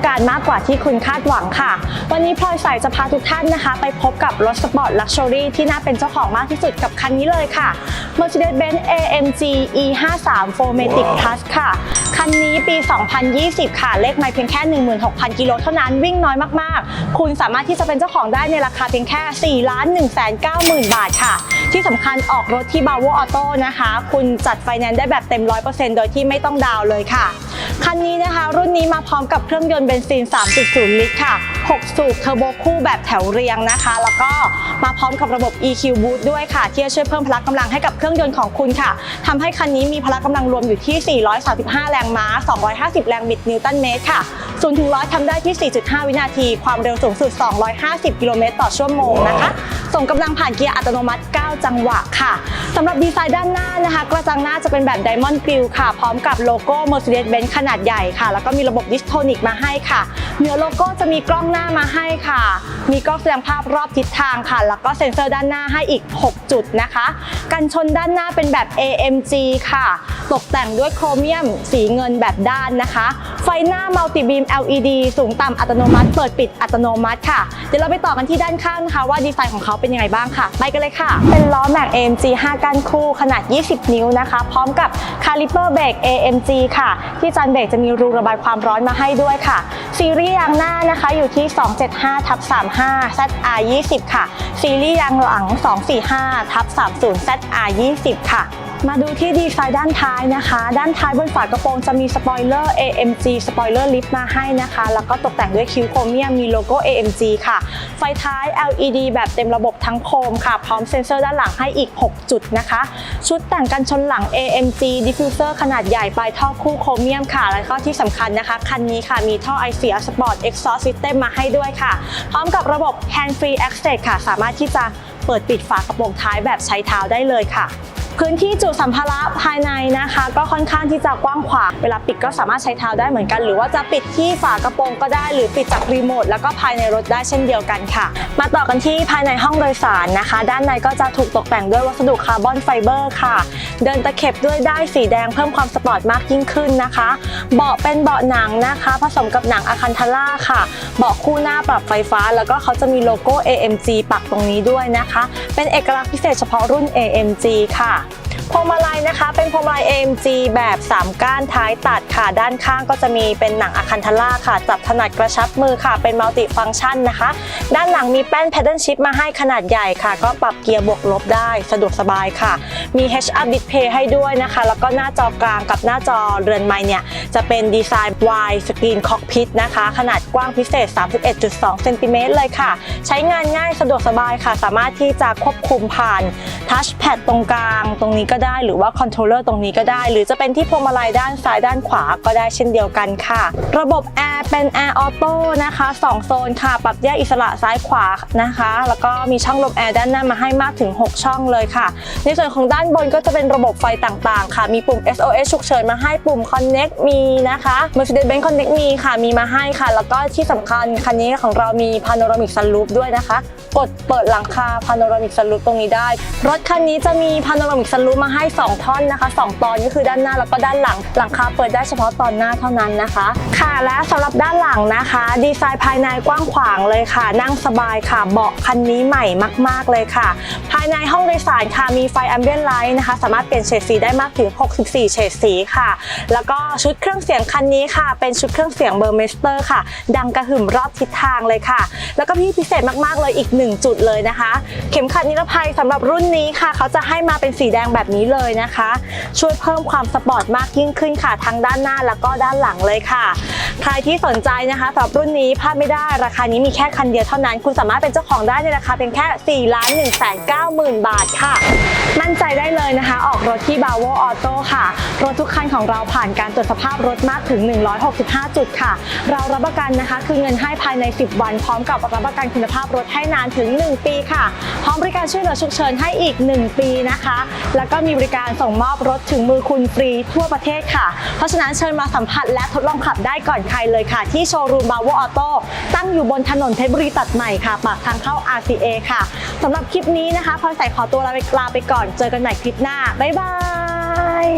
ต้องการมากกว่าที่คุณคาดหวังค่ะ วันนี้พลอยใส่จะพาทุกท่านนะคะ ไปพบกับรถสปอร์ตลักชัวรี่ที่น่าเป็นเจ้าของมากที่สุดกับคันนี้เลยค่ะ Mercedes-Benz AMG E53 4matic Plus ค่ะ คันนี้ปี 2020 ค่ะ เลขไม่เพียงแค่ 16,000 กิโลเท่านั้นวิ่งน้อยมากๆ คุณสามารถที่จะเป็นเจ้าของได้ในราคาเพียงแค่ 4 1 9 0 0 0 0 บาทค่ะ ที่สำคัญออกรถที่ b a v o Auto นะคะ คุณจัดไฟแนนซ์ได้แบบเต็ม 100%โดยที่ไม่ต้องดาวเลยค่ะ คันนี้นะคะรุ่นนี้มาพร้อมกับเครื่องยนต์เบนซิน 3.0 ลิตรค่ะ 6 สูบเทอร์โบคู่แบบแถวเรียงนะคะ แล้วก็มาพร้อมกับระบบ EQ Boost ด้วยค่ะ ที่จะช่วยเพิ่มพละกำลังให้กับเครื่องยนต์ของคุณค่ะทำให้คันนี้มีพละกำลังรวมอยู่ที่ 435 แรงม้า 250 แรงบิดนิวตันเมตรค่ะ0ถึง100ทำได้ที่ 4.5 วินาที ความเร็วสูงสุด 250 กิโลเมตรต่อชั่วโมงนะคะ ส่งกำลังผ่านเกียร์อัตโนมัติ 9 จังหวะค่ะสำหรับดีไซน์ด้านหน้านะคะ กระจังหน้าจะเป็นแบบ Diamond Grille ค่ะ พร้อมกับโลโก้ Mercedes-Benz ขนาดใหญ่ค่ะ แล้วก็มีระบบดิสโทนิกมาให้ค่ะเหนือโลโก้จะมีกล้องหน้ามาให้ค่ะ มีกล้องแสดงภาพรอบทิศทางค่ะ แล้วก็เซ็นเซอร์ด้านหน้าให้อีก 6 จุดนะคะ กันชนด้านหน้าเป็นแบบ AMG ค่ะ ตกแต่งด้วยโครเมียมสีเงินแบบด้านนะคะ ไฟหน้ามัลติบีม LED สูงต่ำอัตโนมัติ เปิดปิดอัตโนมัติค่ะ เดี๋ยวเราไปต่อกันที่ด้านข้างนะคะ ว่าดีไซน์ของเขาเป็นยังไงบ้างค่ะ ไปกันเลยค่ะเป็นล้อแม็ก AMG 5ก้านคู่ขนาด 20 นิ้วนะคะ พร้อมกับคาลิเปอร์เบรก AMG ค่ะ ที่จานเบรกจะมีรูระบายความร้อนมาให้ด้วยค่ะ ซีรีส์ยางหน้านะคะอยู่ที่ 275ทับ35 ZR 20ค่ะ ซีรีส์ยางหลัง 245ทับ30 ZR 20ค่ะมาดูที่ดีไซน์ด้านท้ายนะคะ ด้านท้ายบนฝากระโปรงจะมีสปอยเลอร์ AMG สปอยเลอร์ลิฟต์มาให้นะคะ แล้วก็ตกแต่งด้วยคิ้วโครเมียมมีโลโก้ AMG ค่ะ ไฟท้าย LED แบบเต็มระบบทั้งโคมค่ะ พร้อมเซ็นเซอร์ด้านหลังให้อีก 6 จุดนะคะ ชุดแต่งกันชนหลัง AMG Diffuser ขนาดใหญ่ปลายท่อคู่โครเมียมค่ะ แล้วก็ที่สำคัญนะคะ คันนี้ค่ะมีท่อไอเสีย Sport Exhaust System มาให้ด้วยค่ะ พร้อมกับระบบ Hand Free Access ค่ะ สามารถที่จะเปิดปิดฝากระโปรงท้ายแบบใช้เท้าได้เลยค่ะ พื้นที่จุสัมภาระภายในนะคะ ก็ค่อนข้างที่จะกว้างขวางเวลาปิดก็สามารถใช้เท้าได้เหมือนกัน หรือว่าจะปิดที่ฝากระโปรงก็ได้ หรือปิดจากรีโมทแล้วก็ภายในรถได้เช่นเดียวกันค่ะ มาต่อกันที่ภายในห้องโดยสารนะคะ ด้านในก็จะถูกตกแต่งด้วยวัสดุคาร์บอนไฟเบอร์ค่ะ เดินตะเข็บด้วยได้ายสีแดงเพิ่มความสปอร์ตมากยิ่งขึ้นนะคะ เบาะเป็นเบาะหนังนะคะ ผสมกับหนังอะคันทาร่าค่ะ เบาะคู่หน้าปรับไฟฟ้า แล้วก็เขาจะมีโลโก้ AMG ปักตรงนี้ด้วยนะคะ เป็นเอกลักษณ์พิเศษเฉพาะรุ่น AMG ค่ะ พวงมาลัยนะคะ เป็นพวงมาลัย AMG แบบ 3 ก้านท้ายตัดค่ะ ด้านข้างก็จะมีเป็นหนังอะคันทาร่าค่ะ จับถนัดกระชับมือค่ะ เป็นมัลติฟังก์ชันนะคะ ด้านหลังมีแป้น Paddle Shift มาให้ขนาดใหญ่ค่ะ ก็ปรับเกียร์บวกลบได้ สะดวกสบายค่ะ มี Head Up Display ให้ด้วยนะคะ แล้วก็หน้าจอกลางกับหน้าจอเรือนไม้เนี่ยจะเป็นดีไซน์ Wide Screen Cockpit นะคะ ขนาดกว้างพิเศษ 31.2 เซนติเมตรเลยค่ะ ใช้งานง่ายสะดวกสบายค่ะ สามารถที่จะควบคุมผ่านทัชแพดตรงกลางตรงนี้ก็ได้หรือว่าคอนโทรลเลอร์ตรงนี้ก็ได้ หรือจะเป็นที่พวงมาลัยด้านซ้ายด้านขวาก็ได้เช่นเดียวกันค่ะ ระบบแอร์เป็นแอร์ออโต้นะคะ2โซนค่ะ ปรับแยกอิสระซ้ายขวานะคะ แล้วก็มีช่องลมแอร์ด้านหน้ามาให้มากถึง 6 ช่องเลยค่ะ ในส่วนของด้านบนก็จะเป็นระบบไฟต่างๆ ค่ะ มีปุ่ม SOS ฉุกเฉินมาให้ปุ่ม Connect มีนะคะ Mercedes-Benz Connect มีค่ะ มีมาให้ค่ะ แล้วก็ที่สำคัญคันนี้ของเรามี Panoramic Sunroof ด้วยนะคะ กดเปิดหลังคา Panoramic Sunroof ตรงนี้ได้ รถคันนี้จะมี Panoramic Sunroof มาให้ 2 ท่อนนะคะ 2 ตอนก็คือด้านหน้าแล้วก็ด้านหลัง หลังคาเปิดได้เฉพาะตอนหน้าเท่านั้นนะคะ ค่ะและสำหรับด้านหลังนะคะ ดีไซน์ภายในกว้างขวางเลยค่ะ นั่งสบายค่ะเบาะคันนี้ใหม่มาก ๆ เลยค่ะ ภายในห้องโดยสารค่ะมีไฟแอมเบียนไลท์นะคะ สามารถเปลี่ยนเฉดสีได้มากถึง 64 เฉดสีค่ะ แล้วก็ชุดเครื่องเสียงคันนี้ค่ะ เป็นชุดเครื่องเสียงเบอร์เมสเตอร์ค่ะ ดังกระหึ่มรอบทิศทางเลยค่ะ แล้วก็พี่พิเศษมากๆเลยอีกหนึ่งจุดเลยนะคะ เข็มขัดนิรภัยสำหรับรุ่นนี้ค่ะ เขาจะให้มาเป็นสีแดงแบบนี้เลยนะคะ ช่วยเพิ่มความสปอร์ตมากยิ่งขึ้นค่ะ ทั้งด้านหน้าแล้วก็ด้านหลังเลยค่ะ ใครที่สนใจนะคะสำหรับรุ่นนี้พลาดไม่ได้ราคานี้มีแค่คันเดียวเท่านั้น คุณสามารถเป็นเจ้าของได้ในราคาเพียงแค่4ล้าน1 9 0 0 0 0 บาทค่ะ มั่นใจได้เลยนะคะ ออก รถที่ b a v o Auto ค่ะ รถทุกคันของเราผ่านการตรวจสภาพรถมากถึง 165 จุดค่ะ เรารับประกันนะคะ คือเงินให้ภายใน 10 วัน พร้อมกับรับประกันคุณภาพรถให้นานถึง 1 ปีค่ะ พร้อมบริการช่วยเหลือฉุกเฉินให้อีก 1 ปีนะคะ แล้วก็มีบริการส่งมอบรถถึงมือคุณฟรีทั่วประเทศค่ะ เพราะฉะนั้นเชิญมาสัมผัสและทดลองขับได้ก่อนใครเลยค่ะ ที่โชว์รูม b a v o Auto ตั้งอยู่บนถนนเพชรบุรีตัดใหม่ค่ะ ปากทางเข้า RCA ค่ะสำหรับคลิปนี้นะคะพลอยใส่ขอตัวลาไปลาไปก่อนเจอกันใหม่คลิปหน้าบ๊ายบายบาย